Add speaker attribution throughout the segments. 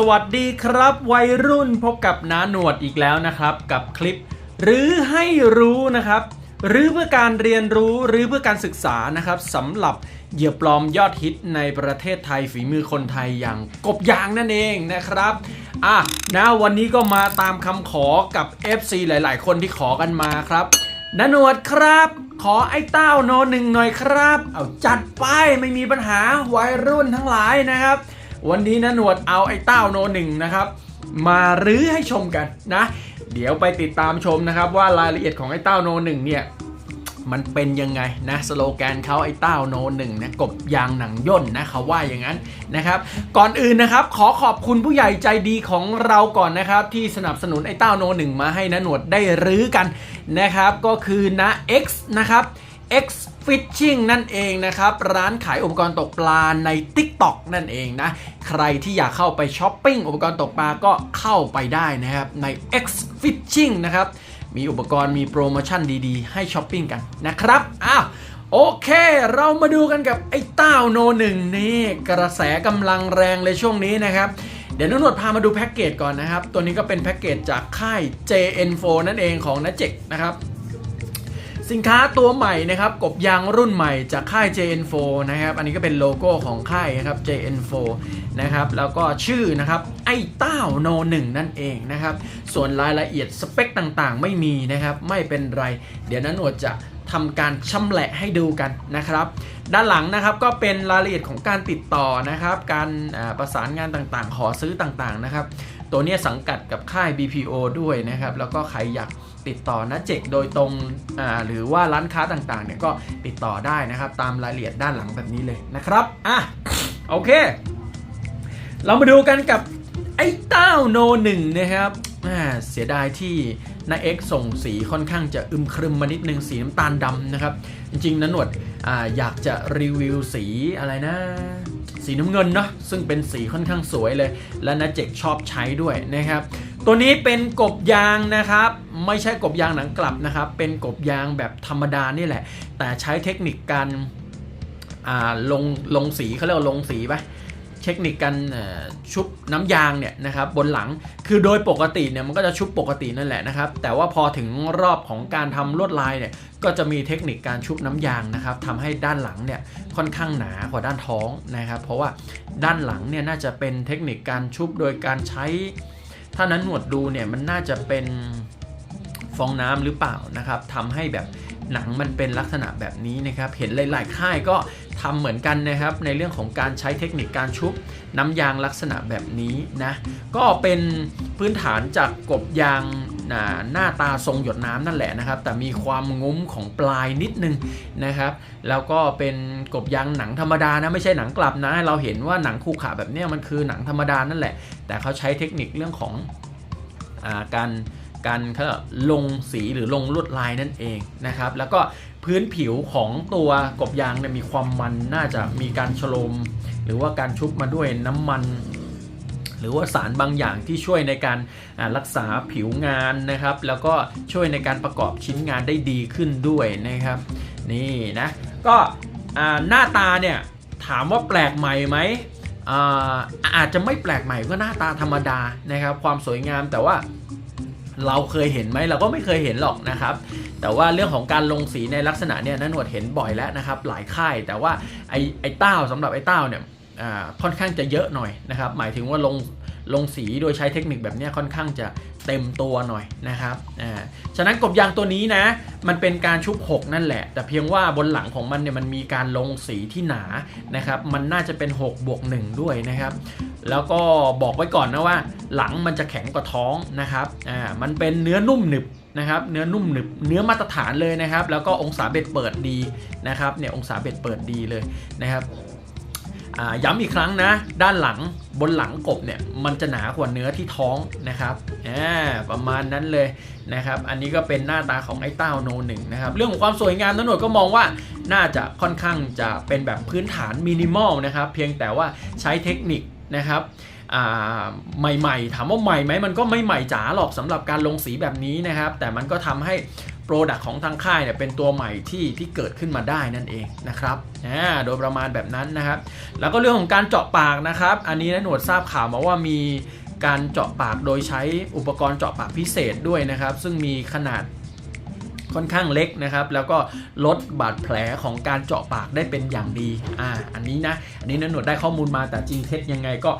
Speaker 1: สวัสดีครับ วัยรุ่นพบกับน้าหนวดอีกแล้วนะครับ กับคลิปหรือให้รู้นะครับ หรือเพื่อการเรียนรู้หรือเพื่อการศึกษานะครับสำหรับเหยื่อปลอมยอดฮิตในประเทศไทยฝีมือคนไทยอย่างกบยางนั่นเองนะครับอะนะวันนี้ก็มาตามคำขอกับ FC หลาย ๆ คนที่ขอกันมาครับน้าหนวดครับ ขอไอ้เต้าโนหนึ่งหน่อยครับ เอาจัดไปไม่มีปัญหาวัยรุ่นทั้งหลายนะครับ วันนี้นะหนวดเอาไอ้เต้าโนหนึ่งนะครับ มารื้อให้ชมกันนะ เดี๋ยวไปติดตามชมนะครับ ว่ารายละเอียดของไอ้เต้าโนหนึ่งเนี่ยมันเป็นยังไงนะสโลแกนเขาไอ้เต้าโนหนึ่งนะกบยางหนังย่นนะเขาว่าอย่างนั้นนะครับ ก่อนอื่นนะครับ ขอขอบคุณผู้ใหญ่ใจดีของเราก่อนนะครับ ที่สนับสนุนไอ้เต้าโนหนึ่งมาให้นะหนวดได้รื้อกันนะครับ ก็คือนะ X นะครับ X Fishing นั่นเองนะครับ ร้านขายอุปกรณ์ตกปลาใน TikTok นั่นเองนะ ใครที่อยากเข้าไปช้อปปิ้งอุปกรณ์ตกปลาก็เข้าไปได้นะครับ ใน X Fishing นะครับ มีอุปกรณ์มีโปรโมชั่นดีๆ ให้ช้อปปิ้งกันนะครับอ้าวโอเค เรามาดูกันกับไอ้เต้าโนหนึ่งนี่กระแสกำลังแรงเลยช่วงนี้นะครับเดี๋ยวนุ่นวดพามาดูแพ็กเกจก่อนนะครับ ตัวนี้ก็เป็นแพ็กเกจจากค่าย JN4 นั่นเองของนัเจกนะครับ สินค้าตัวใหม่นะครับ กบยางรุ่นใหม่จากค่าย JN4 นะครับ อันนี้ก็เป็นโลโก้ของค่ายนะครับ JN4 นะครับ แล้วก็ชื่อนะครับ ไอ้เต้าโนหนึ่งนั่นเองนะครับ ส่วนรายละเอียดสเปคต่างๆ ไม่มีนะครับ ไม่เป็นไร เดี๋ยวนั้นหนวดจะ ทำการชำแหละให้ดูกันนะครับ ด้านหลังนะครับก็เป็นรายละเอียดของการติดต่อนะครับ การประสานงานต่างๆ ขอซื้อต่างๆนะครับ ตัวนี้สังกัดกับค่าย BPO ด้วยนะครับ แล้วก็ใครอยากติดต่อนะเจกโดยตรงหรือว่าร้านค้าต่างๆเนี่ยก็ติดต่อได้นะครับ ตามรายละเอียดด้านหลังแบบนี้เลยนะครับอะโอเค เรามาดูกันกับไอ้เต้าโนหนึ่งนะครับอ่าเสียดายที่ นาเอ็กส่งสีค่อนข้างจะอึมครึมมานิดนึงสีน้ำตาลดำนะครับ จริงๆนะหนวดออยากจะรีวิวสีอะไรนะ สีน้ำเงินเนาะซึ่งเป็นสีค่อนข้างสวยเลย และนะเจกชอบใช้ด้วยนะครับ ตัวนี้เป็นกบยางนะครับ ไม่ใช่กบยางหนังกลับนะครับ เป็นกบยางแบบธรรมดานี่แหละ แต่ใช้เทคนิคการลงลงสีเขาเรียกว่าลงสีปะ ทคนิคการชุบน้ำยางเนี่ยนะครับบนหลังคือโดยปกติเนี่ยมันก็จะชุบปกตินั่นแหละนะครับแต่ว่าพอถึงรอบของการทำลวดลายเนี่ยก็จะมีเทคนิคการชุบน้ำยางนะครับทำให้ด้านหลังเนี่ยค่อนข้างหนากว่าด้านท้องนะครับเพราะว่าด้านหลังเนี่ยน่าจะเป็นเทคนิคการชุบโดยการใช้ ถ้านั้นหนวดดูเนี่ยมันน่าจะเป็นฟองน้ำหรือเปล่านะครับทำให้แบบหนังมันเป็นลักษณะแบบนี้นะครับ เห็นหลาย ๆ ค่ายก็ ทำเหมือนกันนะครับในเรื่องของการใช้เทคนิคการชุบน้ำยางลักษณะแบบนี้นะก็เป็นพื้นฐานจากกบยางหน้าตาทรงหยดน้ำนั่นแหละนะครับ แต่มีความงุ้มของปลายนิดนึงนะครับ แล้วก็เป็นกบยางหนังธรรมดานะไม่ใช่หนังกลับนะ เราเห็นว่าหนังคูขาแบบนี้มันคือหนังธรรมดานั่นแหละ แต่เขาใช้เทคนิคเรื่องของอการการลงสีหรือลงลวดลายนั่นเองนะครับ แล้วก็ พื้นผิวของตัวกบยางเนี่ยมีความมันน่าจะมีการฉโลม หรือว่าการชุบมาด้วยน้ำมันหรือว่าสารบางอย่างที่ช่วยในการรักษาผิวงานนะครับ แล้วก็ช่วยในการประกอบชิ้นงานได้ดีขึ้นด้วยนะครับ นี่นะก็หน้าตาเนี่ยถามว่าแปลกใหม่ไหมอาอาจจะไม่แปลกใหม่ก็หน้าตาธรรมดานะครับ ความสวยงามแต่ว่า เราเคยเห็นไหมเราก็ไม่เคยเห็นหรอกนะครับ แต่ว่าเรื่องของการลงสีในลักษณะเนี่ยนันหนวดเห็นบ่อยแล้วนะครับ หลายค่าย แต่ว่าไอ้ไอ้เต้าสำหรับไอ้เต้าเนี่ยอ่าค่อนข้างจะเยอะหน่อยนะครับ หมายถึงว่าลง ลงสีโดยใช้เทคนิคแบบนี้ค่อนข้างจะเต็มตัวหน่อยนะครับอ่าฉะนั้นกบยางตัวนี้นะ มันเป็นการชุบหกนั่นแหละ แต่เพียงว่าบนหลังของมันเนี่ยมันมีการลงสีที่หนานะครับมันน่าจะเป็น6บวก1ด้วยนะครับ แล้วก็บอกไว้ก่อนนะว่า หลังมันจะแข็งกว่าท้องนะครับอ่ามันเป็นเนื้อนุ่มหนึบนะครับเนื้อนุ่มหนึบเนื้อมาตรฐานเลยนะครับ แล้วก็องศาเบ็ดเปิดดีนะครับเนี่ยองศาเบ็ดเปิดดีเลยนะครับ ย้ำอีกครั้งนะ ด้านหลังบนหลังกบเนี่ยมันจะหนากว่าเนื้อที่ท้องนะครับประมาณนั้นเลยนะครับ อันนี้ก็เป็นหน้าตาของไอ้เต้าโนหนึ่งนะครับ เรื่องของความสวยงามตำรวจก็มองว่าน่าจะค่อนข้างจะเป็นแบบพื้นฐานมินิมอลนะครับ เพียงแต่ว่าใช้เทคนิคนะครับอ่ใหม่ๆ ถามว่าใหม่ไหมมันก็ไม่ใหม่จ๋าหรอกสำหรับการลงสีแบบนี้นะครับ แต่มันก็ทำให้ โปรดักของทางค่ายเนี่ยเป็นตัวใหม่ที่ที่เกิดขึ้นมาได้นั่นเองนะครับอ่าโดยประมาณแบบนั้นนะครับ แล้วก็เรื่องของการเจาะปากนะครับ อันนี้นะหนวดทราบข่าวมาว่ามีการเจาะปากโดยใช้อุปกรณ์เจาะปากพิเศษด้วยนะครับ ซึ่งมีขนาดค่อนข้างเล็กนะครับ แล้วก็ลดบาดแผลของการเจาะปากได้เป็นอย่างดีอ่าอันนี้นะอันนี้นะหนวดได้ข้อมูลมาแต่จริงเท็จยังไงก็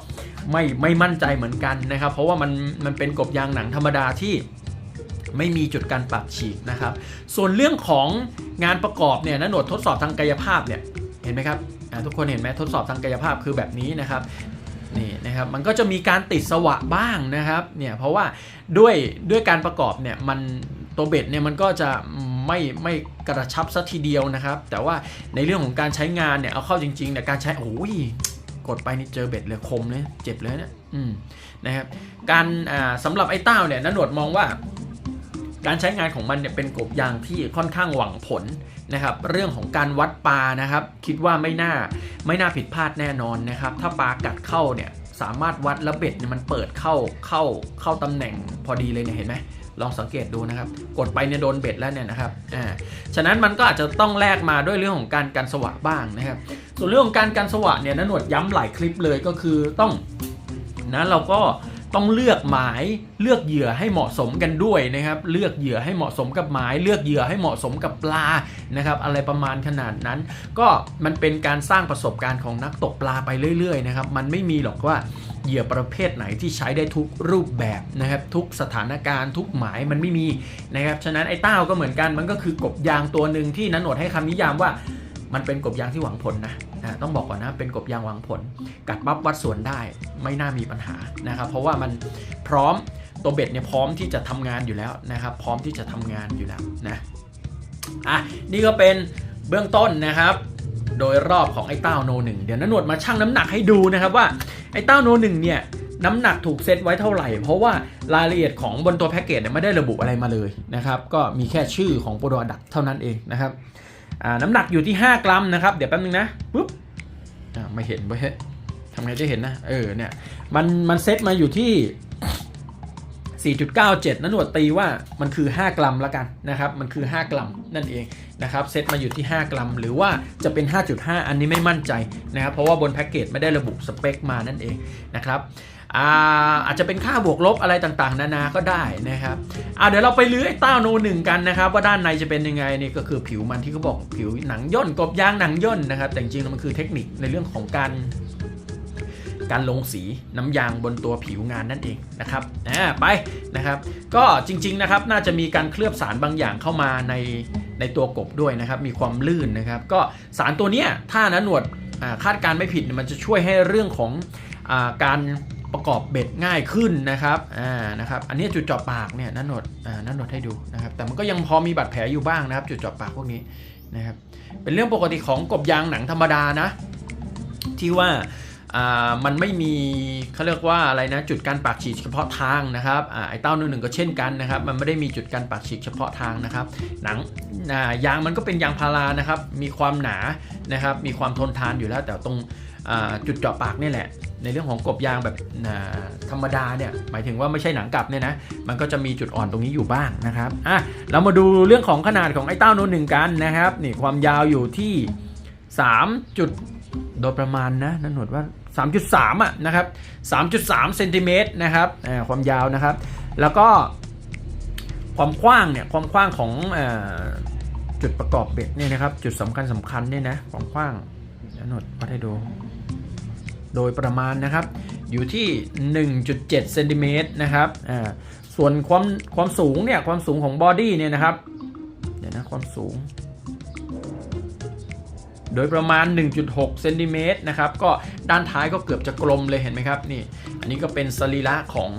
Speaker 1: ไม่ไม่มั่นใจเหมือนกันนะครับ เพราะว่ามันมันเป็นกบยางหนังธรรมดาที่ ไม่มีจุดการปรับฉีกนะครับ ส่วนเรื่องของงานประกอบเนี่ยนะหนวดทดสอบทางกายภาพเนี่ยเห็นไหมครับทุกคนเห็นไหมทดสอบทางกายภาพคือแบบนี้นะครับนี่นะครับมันก็จะมีการติดสวะบ้างนะครับเนี่ยเพราะว่าด้วยด้วยการประกอบเนี่ยมันตัวเบ็ดเนี่ยมันก็จะไม่ไม่กระชับสัทีเดียวนะครับ แต่ว่าในเรื่องของการใช้งานเนี่ยเอาเข้าจริงๆเนี่ยการใช้โอ้ยกดไปนี่เจอเบ็ดเลยคมเลยเจ็บเลยเนี่ยนะครับการอ่าสำหรับไอ้เต้าเนี่ยนันหนวดมองว่า การใช้งานของมันเนี่ยเป็นกบยางที่ค่อนข้างหวังผลนะครับ เรื่องของการวัดปลานะครับ คิดว่าไม่น่าไม่น่าผิดพลาดแน่นอนนะครับ ถ้าปลากัดเข้าเนี่ยสามารถวัดแล้วเบ็ดเนี่ยมันเปิดเข้าเข้าเข้าตำแหน่งพอดีเลยเนี่ยเห็นไหมลองสังเกตดูนะครับ กดไปเนี่ยโดนเบ็ดแล้วเนี่ยนะครับ อ่า ฉะนั้นมันก็อาจจะต้องแลกมาด้วยเรื่องของการกันสวะบ้างนะครับ ส่วนเรื่องของการกันสวะเนี่ยนหนวดย้ำหลายคลิปเลยก็คือต้องนะเราก็ ต้องเลือกหมายเลือกเหยื่อให้เหมาะสมกันด้วยนะครับ เลือกเหยื่อให้เหมาะสมกับหมาย เลือกเหยื่อให้เหมาะสมกับปลานะครับ อะไรประมาณขนาดนั้น ก็มันเป็นการสร้างประสบการณ์ของนักตกปลาไปเรื่อยๆนะครับ มันไม่มีหรอกว่าเหยื่อประเภทไหนที่ใช้ได้ทุกรูปแบบนะครับ ทุกสถานการณ์ทุกหมายมันไม่มีนะครับฉะนั้นไอ้เต้าก็เหมือนกันมันก็คือกบยางตัวหนึ่งที่นันโหนดให้คำนิยามว่า มันเป็นกบยางที่หวังผลนะ ต้องบอกก่อนนะเป็นกบยางหวังผล กัดปั๊บวัดส่วนได้ไม่น่ามีปัญหานะครับเพราะว่ามันพร้อมตัวเบ็ดเนี่ยพร้อมที่จะทำงานอยู่แล้วนะครับ พร้อมที่จะทำงานอยู่แล้วนะอะนี่ก็เป็นเบื้องต้นนะครับ โดยรอบของไอ้เต้าโนหนึ่งเดี๋ยวนันหนวดมาชั่งน้ำหนักให้ดูนะครับว่าไอ้เต้าโนหนึ่งเนี่ยน้ำหนักถูกเซตไว้เท่าไหร่ เพราะว่ารายละเอียดของบนตัวแพ็กเกจเนี่ยไม่ได้ระบุอะไรมาเลยนะครับ ก็มีแค่ชื่อของโปรดักต์เท่านั้นเองนะครับ น้ำหนักอยู่ที่ 5 กรัมนะครับ เดี๋ยวแป๊บนึงนะปุ๊บไม่เห็นเว้ยทำไงจะเห็นนะ เออเนี่ยมันมันเซตมาอยู่ที่4.97นั่นหนวดตีว่ามันคือ 5 กรัมล้วกันนะครับมันคือ 5 กรัมนั่นเองนะครับเซตมาอยู่ที่ 5 กรัม หรือว่าจะเป็น 5.5 อันนี้ไม่มั่นใจนะครับเพราะว่าบนแพ็กเกจไม่ได้ระบุสเปคมานั่นเองนะครับ อาจจะเป็นค่าบวกลบอะไรต่างๆ นานาก็ได้นะครับเดี๋ยวเราไปลื้อไอ้เต้าโนหนึ่งกันนะครับ ว่าด้านในจะเป็นยังไงนี่ก็คือผิวมันที่เขาบอกผิวหนังย่นกบยางหนังย่นนะครับ แต่จริงๆมันคือเทคนิคในเรื่องของการการลงสีน้ำยางบนตัวผิวงานนั่นเองนะครับอ่าไปนะครับ ก็จริงๆนะครับน่าจะมีการเคลือบสารบางอย่างเข้ามาในในตัวกบด้วยนะครับ มีความลื่นนะครับ ก็สารตัวเนี้ยถ้านะหนวดคาดการไม่ผิดมันจะช่วยให้เรื่องของอการ ประกอบเบ็ดง่ายขึ้นนะครับอ่านะครับ อันนี้จุดเจาะปากเนี่ยนันหนวดอ่านันหนวดให้ดูนะครับ แต่มันก็ยังพอมีบาดแผลอยู่บ้างนะครับ จุดเจาะปากพวกนี้นะครับ เป็นเรื่องปกติของกบยางหนังธรรมดานะ ที่ว่าอ่ามันไม่มีเขาเรียกว่าอะไรนะจุดการปากฉีกเฉพาะทางนะครับอ่าไอ้เต้านึ่งหนึ่งก็เช่นกันนะครับ มันไม่ได้มีจุดการปากฉีกเฉพาะทางนะครับ หนังอ่ายางมันก็เป็นยางพารานะครับ มีความหนานะครับ มีความทนทานอยู่แล้ว แต่ตรงอ่าจุดเจาะปากนี่แหละ ในเรื่องของกบยางแบบธรรมดาเนี่ยหมายถึงว่าไม่ใช่หนังกลับเนี่ยนะมันก็จะมีจุดอ่อนตรงนี้อยู่บ้างนะครับอะเรามาดูเรื่องของขนาดของไอ้เต้าโนนหนึ่งกันนะครับนี่ความยาวอยู่ที่ 3 จุดโดยประมาณนะนั่นหนวดว่า 3.3อะนะครับ3.3เซนติเมตรนะครับความยาวนะครับ แล้วก็ความกว้างเนี่ยความกว้างของอจุดประกอบเบ็ดเนี่ยนะครับ จุดสำคัญสำคัญเนี่ยนะความกว้างเดี๋ยวหนวดวัดให้ดู โดยประมาณนะครับ อยู่ที่ 1.7เซนติเมตรนะครับอ่าส่วนความความสูงเนี่ยความสูงของบอดี้เนี่ยนะครับเดี๋ยวนะความสูง โดยประมาณ 1.6เซนติเมตรนะครับก็ด้านท้ายก็เกือบจะกลมเลยเห็นไหมครับนี่อันนี้ก็เป็นสรีระของ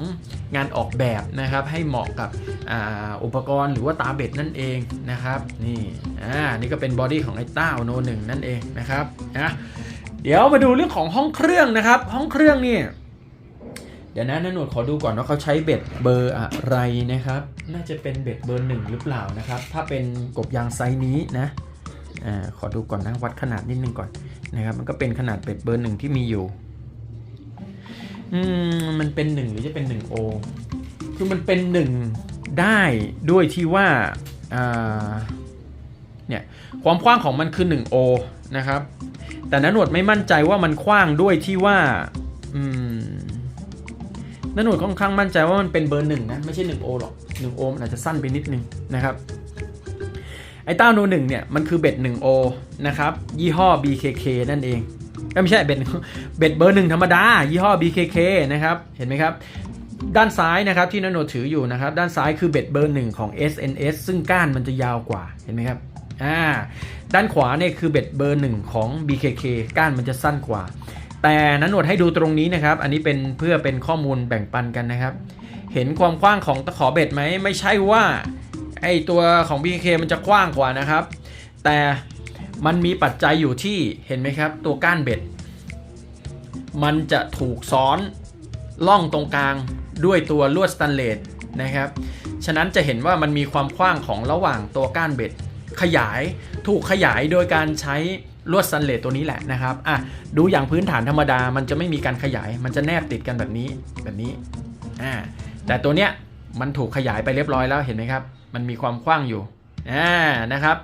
Speaker 1: งานออกแบบนะครับให้เหมาะกับอ่าอุปกรณ์หรือว่าตาเบ็ดนั่นเองนะครับนี่อ่านี่ก็เป็นบอดี้ของไอ้ต้าโนหนึ่งนั่นเองนะครับนะ เดี๋ยวมาดูเรื่องของห้องเครื่องนะครับ ห้องเครื่องนี่เดี๋ยวนะนันหนวดขอดูก่อนว่าเขาใช้เบ็ดเบอร์อะไรนะครับ น่าจะเป็นเบ็ดเบอร์หนึ่งหรือเปล่านะครับ ถ้าเป็นกบยางไซส์นี้นะอ่าขอดูก่อนนะวัดขนาดนิดนึงก่อนนะครับ มันก็เป็นขนาดเบ็ดเบอร์หนึ่งที่มีอยู่อืมมันเป็นหนึ่งหรือจะเป็นหนึ่งโอคือมันเป็นหนึ่งได้ด้วยที่ว่าอ่าเนี่ยความกว้างของมันคือ1โอนะครับ แต่นันหนวดไม่มั่นใจว่ามันกว้างด้วยที่ว่า อืมนันหนวดค่อนข้างมั่นใจว่ามันเป็นเบอร์หนึ่งนะ ไม่ใช่1โอหรอก1โอมันอาจจะสั้นไปนิดนึงนะครับ ไอ้ต้าโนหนึ่งเนี่ย มันคือเบ็ด1โอนะครับ ยี่ห้อ BKK นั่นเองเอ้ยไม่ใช่เบ็ดเบ็ดเบอร์หนึ่งธรรมดา ยี่ห้อ BKK นะครับ เห็นไหมครับ ด้านซ้ายนะครับที่นันโนถืออยู่นะครับ ด้านซ้ายคือเบ็ดเบอร์หนึ่งของ SNS ซึ่งก้านมันจะยาวกว่าเห็นไหมครับ อ่าด้านขวาเนี่ยคือเบ็ดเบอร์หนึ่งของ BKK ก้านมันจะสั้นกว่า แต่นันโนดให้ดูตรงนี้นะครับ อันนี้เป็นเพื่อเป็นข้อมูลแบ่งปันกันนะครับ เห็นความกว้างของตะขอเบ็ดไหม ไม่ใช่ว่าไอตัวของ BKK มันจะกว้างกว่านะครับ แต่มันมีปัจจัยอยู่ที่เห็นไหมครับ ตัวก้านเบ็ด มันจะถูกซ้อนล่องตรงกลางด้วยตัวลวดสแตนเลสนะครับ ฉะนั้นจะเห็นว่ามันมีความกว้างของระหว่างตัวก้านเบ็ด ขยายถูกขยายโดยการใช้ลวดสแตนเลสตัวนี้แหละนะครับอะดูอย่างพื้นฐานธรรมดามันจะไม่มีการขยายมันจะแนบติดกันแบบนี้แบบนี้อ่าแต่ตัวเนี้ยมันถูกขยายไปเรียบร้อยแล้วเห็นไหมครับ มันมีความกว้างอยู่อ่านะครับ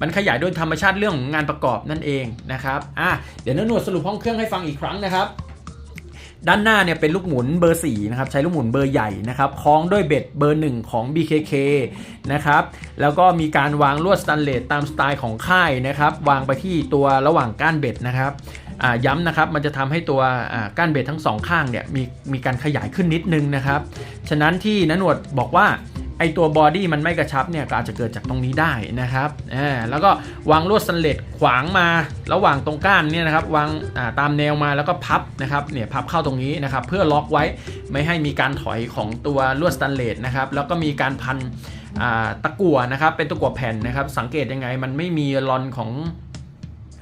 Speaker 1: มันขยายโดยธรรมชาติเรื่องของงานประกอบนั่นเองนะครับอะเดี๋ยวนันหนวดสรุปห้องเครื่องให้ฟังอีกครั้งนะครับ ด้านหน้าเนี่ยเป็นลูกหมุนเบอร์4นะครับใช้ลูกหมุนเบอร์ใหญ่นะครับคล้องด้วยเบ็ดเบอร์ 1 ของ BKK นะครับแล้วก็มีการวางลวดสแตนเลสตามสไตล์ของค่ายนะครับวางไปที่ตัวระหว่างก้านเบ็ดนะครับย้ำนะครับมันจะทำให้ตัวก้านเบ็ดทั้งสองข้างเนี่ยมีมีการขยายขึ้นนิดนึงนะครับ ฉะนั้นที่นันวดบอกว่า ไอตัวบอดี้มันไม่กระชับเนี่ยก็อาจจะเกิดจากตรงนี้ได้นะครับอ่าแล้วก็วางลวดสแตนเลสขวางมาระหว่างตรงก้านเนี่ยนะครับวางอ่าตามแนวมาแล้วก็พับนะครับเนี่ยพับเข้าตรงนี้นะครับเพื่อล็อกไว้ไม่ให้มีการถอยของตัวลวดสแตนเลสนะครับแล้วก็มีการพันตะกั่วนะครับเป็นตะกั่วแผ่นนะครับ สังเกตยังไงมันไม่มีลอนของ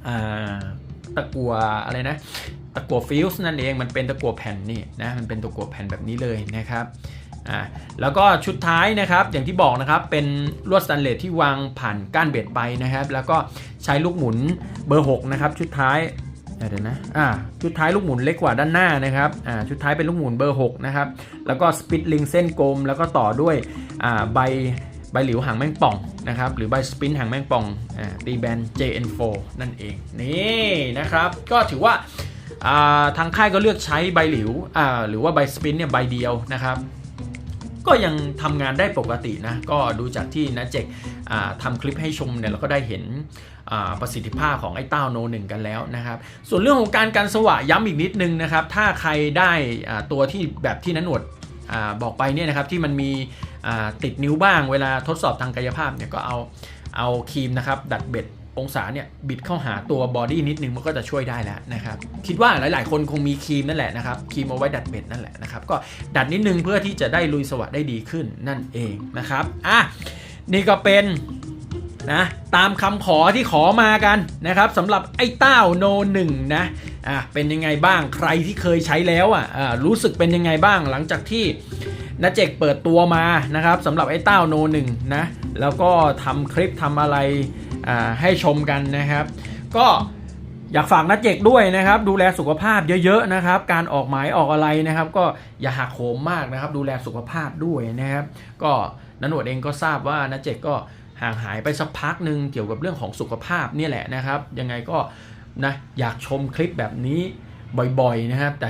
Speaker 1: อตะกั่วอะไรนะตะกั่วฟิลส์นั่นเองมันเป็นตะกั่วแผ่นนี่นะมันเป็นตะกั่วแผ่นแบบนี้เลยนะครับ อ่าแล้วก็ชุดท้ายนะครับอย่างที่บอกนะครับเป็นลวดสแตนเลสที่วางผ่านก้านเบ็ดไปนะครับ แล้วก็ใช้ลูกหมุนเบอร์6นะครับชุดท้ายเดี๋ยวนะอ่าชุดท้ายลูกหมุนเล็กกว่าด้านหน้านะครับอ่าชุดท้ายเป็นลูกหมุนเบอร์6นะครับแล้วก็สปิตลิงเส้นกลม แล้วก็ต่อด้วยอ่าใบใบหลิวหางแมงป่องนะครับหรือใบสปินหางแมงป่องอ่าตีแบน JN4 นั่นเองนี่นะครับก็ถือว่าอ่าทางค่ายก็เลือกใช้ใบหลิวอ่าหรือว่าใบสปินเนี่ยใบเดียวนะครับ ก็ยังทำงานได้ปกตินะ ก็ดูจากที่นะเจกอ่าทำคลิปให้ชมเนี่ยเราก็ได้เห็นประสิทธิภาพของไอ้เต้าโนหนึ่งกันแล้วนะครับ ส่วนเรื่องของการกันสว่าย้ำอีกนิดนึงนะครับ ถ้าใครได้ตัวที่แบบที่นันหนวดอบอกไปเนี่ยนะครับที่มันมีติดนิ้วบ้างเวลาทดสอบทางกายภาพเนี่ยก็เอาเอาครีมนะครับดัดเบ็ด องศาเนี่ยบิดเข้าหาตัวบอดี้นิดนึงมันก็จะช่วยได้แล้วนะครับ คิดว่าหลาย ๆ คนคงมีครีมนั่นแหละนะครับครีมเอาไว้ดัดเบ็ดนั่นแหละนะครับก็ดัดนิดนึงเพื่อที่จะได้ลุยสวัสดได้ดีขึ้นนั่นเองนะครับอะนี่ก็เป็นนะตามคำขอที่ขอมากันนะครับสำหรับไอ้เต้าโนหนึ่งนะอะเป็นยังไงบ้างใครที่เคยใช้แล้วอะอ่ารู้สึกเป็นยังไงบ้างหลังจากที่นาเจกเปิดตัวมานะครับสำหรับไอ้เต้าโนหนึ่งนะแล้วก็ทำคลิปทำอะไร ให้ชมกันนะครับ ก็อยากฝากนัดเจกด้วยนะครับ ดูแลสุขภาพเยอะๆนะครับ การออกหมายออกอะไรนะครับ ก็อย่าหักโหมมากนะครับ ดูแลสุขภาพด้วยนะครับ ก็นันหนวดเองก็ทราบว่านัดเจกก็ห่างหายไปสักพักหนึ่งเกี่ยวกับเรื่องของสุขภาพนี่แหละนะครับ ยังไงก็นะอยากชมคลิปแบบนี้ บ่อยๆนะครับ แต่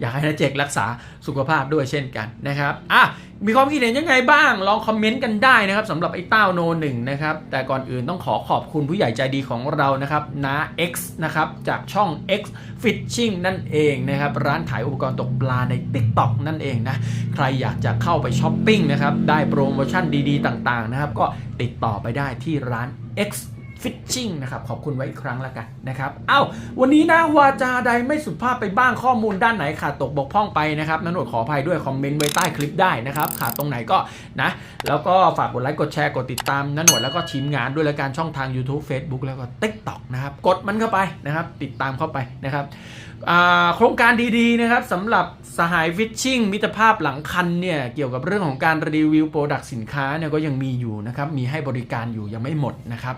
Speaker 1: อยากให้นัดเจกรักษาสุขภาพด้วยเช่นกันนะครับอะมีความคิดเห็นยังไงบ้าง ลองคอมเมนต์กันได้นะครับสำหรับไอ้เต้าโนหนึ่งนะครับ แต่ก่อนอื่นต้องขอขอบคุณผู้ใหญ่ใจดีของเรานะครับนา X นะครับ จากช่อง X Fishing นั่นเองนะครับ ร้านขายอุปกรณ์ตกปลาใน TikTok นั่นเองนะ ใครอยากจะเข้าไปช้อปปิ้งนะครับ ได้โปรโมชั่นดีๆ ต่างๆนะครับ ก็ติดต่อไปได้ที่ร้าน X ฟิชชิ่งนะครับขอบคุณไว้อีกครั้งแล้วกันนะครับเอ้าวันนี้นะวาจาใดไม่สุภาพไปบ้างข้อมูลด้านไหนขาดตกบกพร่องไปนะครับนันหนดขออภัยด้วยคอมเมนต์ไว้ใต้คลิปได้นะครับขาดตรงไหนก็นะแล้วก็ฝากกดไลค์กดแชร์กดติดตามนันหนดแล้วก็ทีมงานด้วยละกันช่องทาง YouTube Facebook แล้วก็ TikTok นะครับกดมันเข้าไปนะครับติดตามเข้าไปนะครับ โครงการดีๆนะครับสำหรับสหายฟิชชิ่งมิตรภาพหลังคันเนี่ยเกี่ยวกับเรื่องของการรีวิวโปรดักต์สินค้าเนี่ยก็ยังมีอยู่นะครับมีให้บริการอยู่ยังไม่หมดนะครับ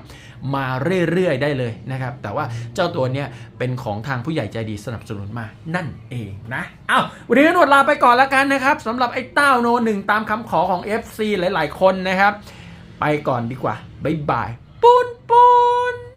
Speaker 1: มาเรื่อยๆได้เลยนะครับแต่ว่าเจ้าตัวเนี่ยเป็นของทางผู้ใหญ่ใจดีสนับสนุนมานั่นเองนะเอ้าวันนี้หนวดลาไปก่อนแล้วกันนะครับสำหรับไอ้เต้าโนหนึ่งตามคำขอของ FC หลายๆ คนนะครับ ไปไปก่อนดีกว่าบ๊ายบายปูนปูน